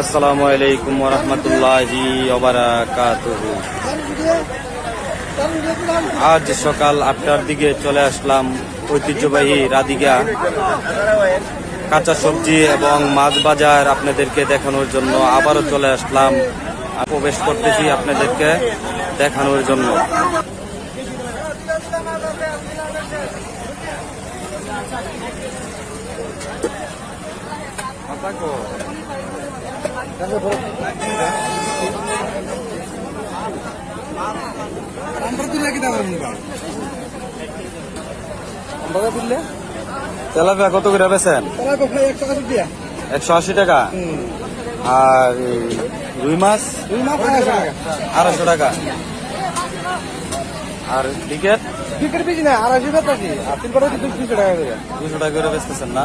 আসসালামু আলাইকুম রহমতুল্লাহি আজ সকাল আটটার দিকে চলে আসলাম ঐতিহ্যবাহী রাধিকা কাঁচা সবজি এবং মাছ বাজার আপনাদেরকে দেখানোর জন্য। আবারও চলে আসলাম। প্রবেশ করতেছি আপনাদেরকে দেখানোর জন্য। তেলাপিয়া কত করে বেছেন একশো আশি টাকা। আর রুই মাছ? আড়াইশো টাকা। আর টিকেট দুশো টাকা করে বেচতেছেন না?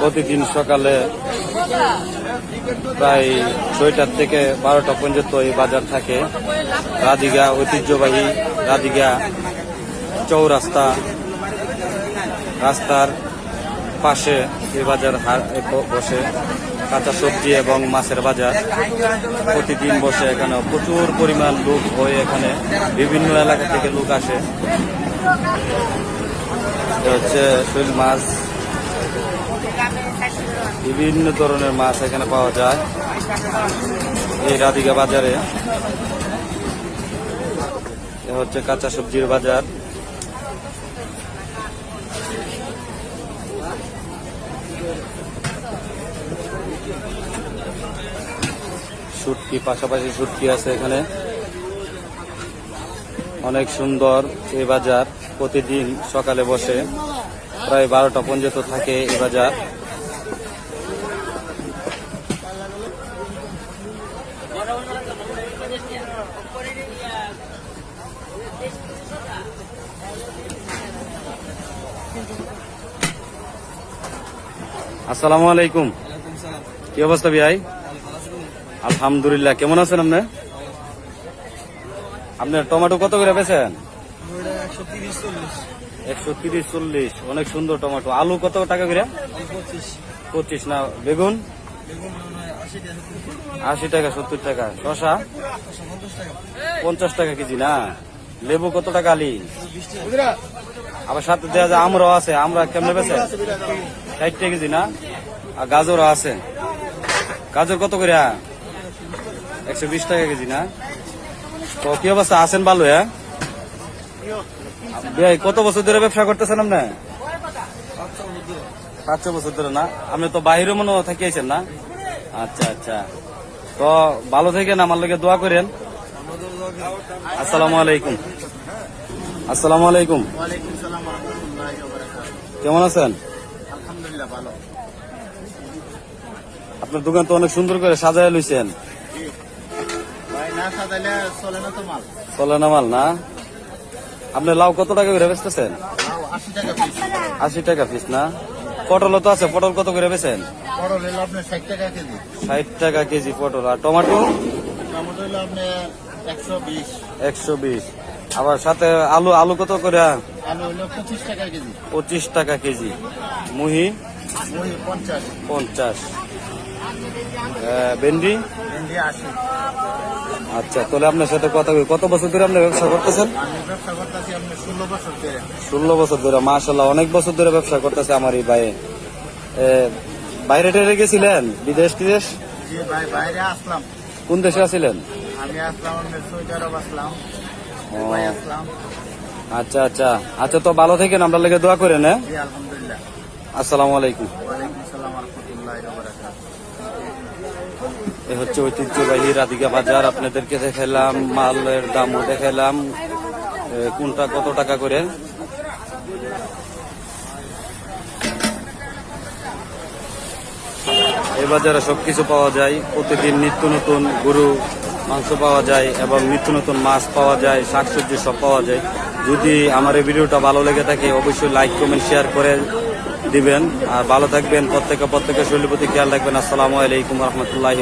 প্রতিদিন সকালে প্রায় ছয়টার থেকে বারোটা পর্যন্ত এই বাজার থাকে। রাধিগা ঐতিহ্যবাহী রাধিগা চৌরাস্তা রাস্তার পাশে এই বাজার বসে কাঁচা সবজি এবং মাছের বাজার। প্রতিদিন বসে এখানে প্রচুর পরিমাণ লোক হয়ে এখানে বিভিন্ন এলাকা থেকে লোক আসে। হচ্ছে শৈল মাছ। বিভিন্ন ধরনের মাছ এখানে পাওয়া যায় এই রাধিকা বাজারে। হচ্ছে কাঁচা সবজির বাজার। শুটকি, পাশাপাশি শুটকি আছে এখানে। অনেক সুন্দর এই বাজার। প্রতিদিন সকালে বসে প্রায় বারোটা পর্যন্ত থাকে এই বাজার। আসসালামু আলাইকুম। কি অবস্থা ভাই? আলহামদুলিল্লাহ কেমন আছেন আপনি? আপনার টমেটো কত করে পেয়েছেন একশো তিরিশ চল্লিশ। অনেক সুন্দর টমেটো। আলু কত টাকা করে? পঁচিশ। না বেগুন? আশি টাকা সত্তর। টাকা শশা পঞ্চাশ টাকা। কেজি না? লেবু কত টাকা আলি? আবার সাথে দেওয়া যায় আমরাও আছে আমরা কেমনে বেছে ষাট টাকা কেজি না? আর গাজরও আছে। গাজর কত করে? একশো বিশ টাকা কেজি না? তো কি অবস্থা? আছেন ভালো হ্যাঁ? ভাই কত বছর ধরে ব্যবসা করতেছেন আপনি? পাঁচ ছ বছর ধরে না? আপনি তো বাইরে মনে থাকিয়েছেন না? আচ্ছা আচ্ছা। তো ভালো থাকেন আমার লোকে দোয়া করেন। আসসালামু আলাইকুম। আসসালামু আলাইকুম। কেমন আছেন? আলহামদুলিল্লাহ ভালো। আপনার দোকান তো অনেক সুন্দর করে সাজায় লইছেন। চলে না মাল। না আপনি লাউ কত টাকা করে বেচতেছেন? আশি টাকা পিস না? পটলও তো আছে পটল কত করে আপনার ষাট টাকা কেজি। পটল। আর টমেটো? একশো বিশ। আবার সাথে আলু আলু কত করে? পঁচিশ টাকা কেজি। মুহি? পঞ্চাশ। ভেন্ডি? ভেন্ডি আশি। আচ্ছা তাহলে আপনার সাথে কথা বলি। কত বছর ধরে আপনি ব্যবসা করতেছেন? ষোলো বছর ধরে। মাশাল্লাহ অনেক বছর ধরে ব্যবসা করতেছে আমার এই ভাই বাইরে টেরে গেছিলেন? বিদেশ টিদেশ? বাইরে আসলাম। কোন দেশে আছিলেন? আচ্ছা আচ্ছা। আচ্ছা তো ভালো থেকেন আমরা লেগে দোয়া করেন হ্যাঁ? আসসালামু আলাইকুম। এ হচ্ছে ঐতিহ্যবাহী রাধিকা বাজার। আপনাদেরকে দেখাইলাম মালের দামও দেখাইলাম এ, কোনটা কত টাকা করে? এই বাজারে সবকিছু পাওয়া যায়। প্রতিদিন নিত্য নতুন গরু মাংস পাওয়া যায় এবং নিত্য নতুন মাছ পাওয়া যায় শাকসবজি সব পাওয়া যায়। যদি আমার এই ভিডিওটা ভালো লেগে থাকে অবশ্যই লাইক কমেন্ট শেয়ার করে দিবেন আর ভালো থাকবেন প্রত্যেকে প্রত্যেকের শরীরের প্রতি খেয়াল রাখবেন। আসসালামু আলাইকুম রহমতুল্লাহ